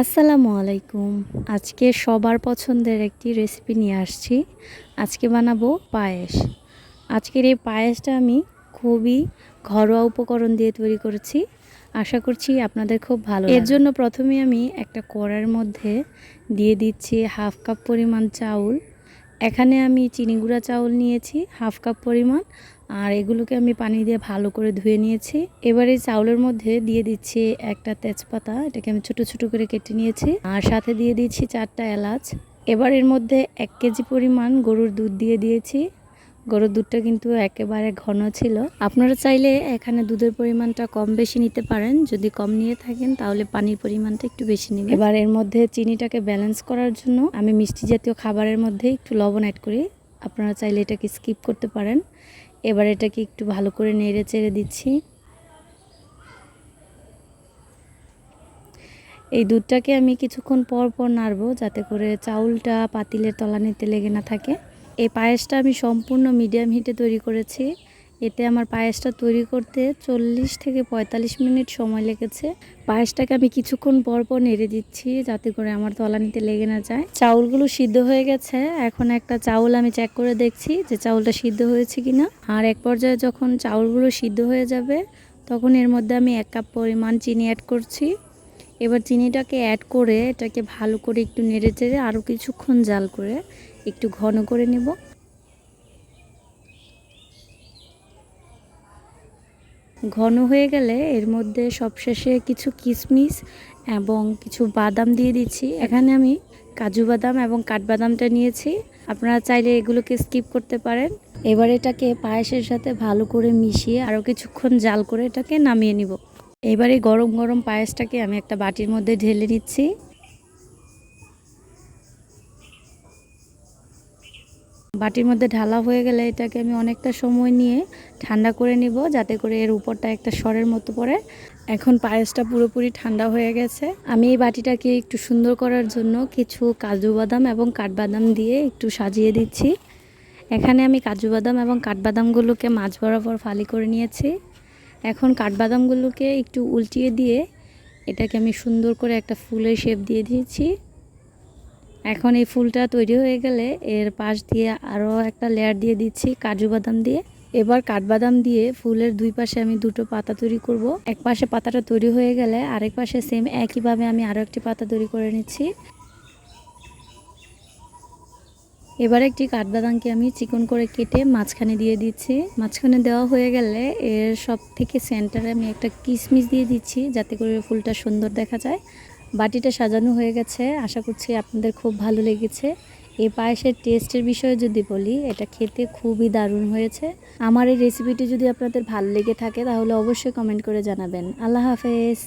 আসসালামু আলাইকুম। আজকে সবার পছন্দের একটি রেসিপি নিয়ে আসছি। আজকে বানাবো পায়েস। আজকের এই পায়েসটা আমি খুবই ঘরোয়া উপকরণ দিয়ে তৈরি করেছি। আশা করছি আপনাদের খুব ভালো এর জন্য প্রথমে আমি একটা কড়ার মধ্যে দিয়ে দিচ্ছি হাফ কাপ পরিমাণ চাউল। এখানে আমি চিনি গুঁড়া চাউল নিয়েছি হাফ কাপ পরিমাণ আর এগুলোকে আমি পানি দিয়ে ভালো করে ধুয়ে নিয়েছি। এবার এই চাউলের মধ্যে দিয়ে দিচ্ছি একটা তেজপাতা, এটাকে আমি ছোট ছোট করে কেটে নিয়েছি। আর সাথে দিয়ে দিচ্ছি চারটা এলাচ। এবার এর মধ্যে এক কেজি পরিমাণ গরুর দুধ দিয়ে দিয়েছি। গরুর দুধটা কিন্তু একেবারে ঘন ছিল। আপনারা চাইলে এখানে দুধের পরিমাণটা কম বেশি নিতে পারেন। যদি কম নিয়ে থাকেন, তাহলে পানির পরিমাণটা একটু বেশি নেবেন। এবার এর মধ্যে চিনিটাকে ব্যালেন্স করার জন্য আমি মিষ্টি জাতীয় খাবারের মধ্যে একটু লবণ অ্যাড করি। আপনারা চাইলে এটাকে স্কিপ করতে পারেন। এবার এটাকে একটু ভালো করে নেড়ে চেড়ে দিচ্ছি। এই দুধটাকে আমি কিছুক্ষণ পর পর নাড়বো যাতে করে চাউলটা পাতিলের তলানিতে লেগে না থাকে। এই পায়েসটা আমি সম্পূর্ণ মিডিয়াম হিটে তৈরি করেছি। এতে আমার পায়েসটা তৈরি করতে চল্লিশ থেকে পঁয়তাল্লিশ মিনিট সময় লেগেছে। পায়েসটাকে আমি কিছুক্ষণ পর পর নেড়ে দিচ্ছি যাতে করে আমার তলানিতে লেগে না যায়। চাউলগুলো সিদ্ধ হয়ে গেছে। এখন একটা চাউল আমি চেক করে দেখছি যে চাউলটা সিদ্ধ হয়েছে কিনা। আর এক পর্যায়ে যখন চাউলগুলো সিদ্ধ হয়ে যাবে, তখন এর মধ্যে আমি এক কাপ পরিমাণ চিনি অ্যাড করছি। এবার চিনিটাকে অ্যাড করে এটাকে ভালো করে একটু নেড়ে চেড়ে আরও কিছুক্ষণ জাল করে একটু ঘন করে নেব। ঘন হয়ে গেলে এর মধ্যে সবশেষে কিছু কিশমিশ এবং কিছু বাদাম দিয়ে দিচ্ছি। এখানে আমি কাজু বাদাম এবং কাঠবাদামটা নিয়েছি। আপনারা চাইলে এগুলোকে স্কিপ করতে পারেন। এবার এটাকে পায়েসের সাথে ভালো করে মিশিয়ে আরও কিছুক্ষণ জাল করে এটাকে নামিয়ে নিব। এবারে গরম গরম পায়েসটাকে আমি একটা বাটির মধ্যে ঢেলে নিচ্ছি। বাটির মধ্যে ঢালা হয়ে গেলে এটাকে আমি অনেকটা সময় নিয়ে ঠান্ডা করে নিব, যাতে করে এর উপরটা একটা সরের মতো পড়ে। এখন পায়েসটা পুরোপুরি ঠান্ডা হয়ে গেছে। আমি এই বাটিটাকে একটু সুন্দর করার জন্য কিছু কাজু বাদাম এবং কাঠবাদাম দিয়ে একটু সাজিয়ে দিচ্ছি। এখানে আমি কাজু বাদাম এবং কাঠবাদামগুলোকে মাছ বরাবর ফালি করে নিয়েছি। এখন কাঠবাদামগুলোকে একটু উল্টিয়ে দিয়ে এটাকে আমি সুন্দর করে একটা ফুলের শেপ দিয়ে দিয়েছি। এখন এই ফুলটা তৈরি হয়ে গেলে এর পাশ দিয়ে আরও একটা লেয়ার দিয়ে দিচ্ছি কাজু বাদাম দিয়ে। এবার কাঠবাদাম দিয়ে ফুলের দুই পাশে আমি দুটো পাতা তৈরি করব। এক পাশে পাতাটা তৈরি হয়ে গেলে আরেক পাশে সেম একইভাবে আমি আরও একটি পাতা তৈরি করে নিচ্ছি। এবার একটি কাঠবাদামকে আমি চিকন করে কেটে মাঝখানে দিয়ে দিচ্ছি। মাঝখানে দেওয়া হয়ে গেলে এর সব থেকে সেন্টারে আমি একটা কিশমিশ দিয়ে দিচ্ছি যাতে করে ফুলটা সুন্দর দেখা যায়। বাটিটা সাজানো হয়ে গেছে। আশা করছি আপনাদের খুব ভালো লেগেছে। এই পায়েসের টেস্টের বিষয়ে যদি বলি, এটা খেতে খুবই দারুণ হয়েছে। আমার এই রেসিপিটি যদি আপনাদের ভালো লেগে থাকে, তাহলে অবশ্যই কমেন্ট করে জানাবেন। আল্লাহ হাফেজ।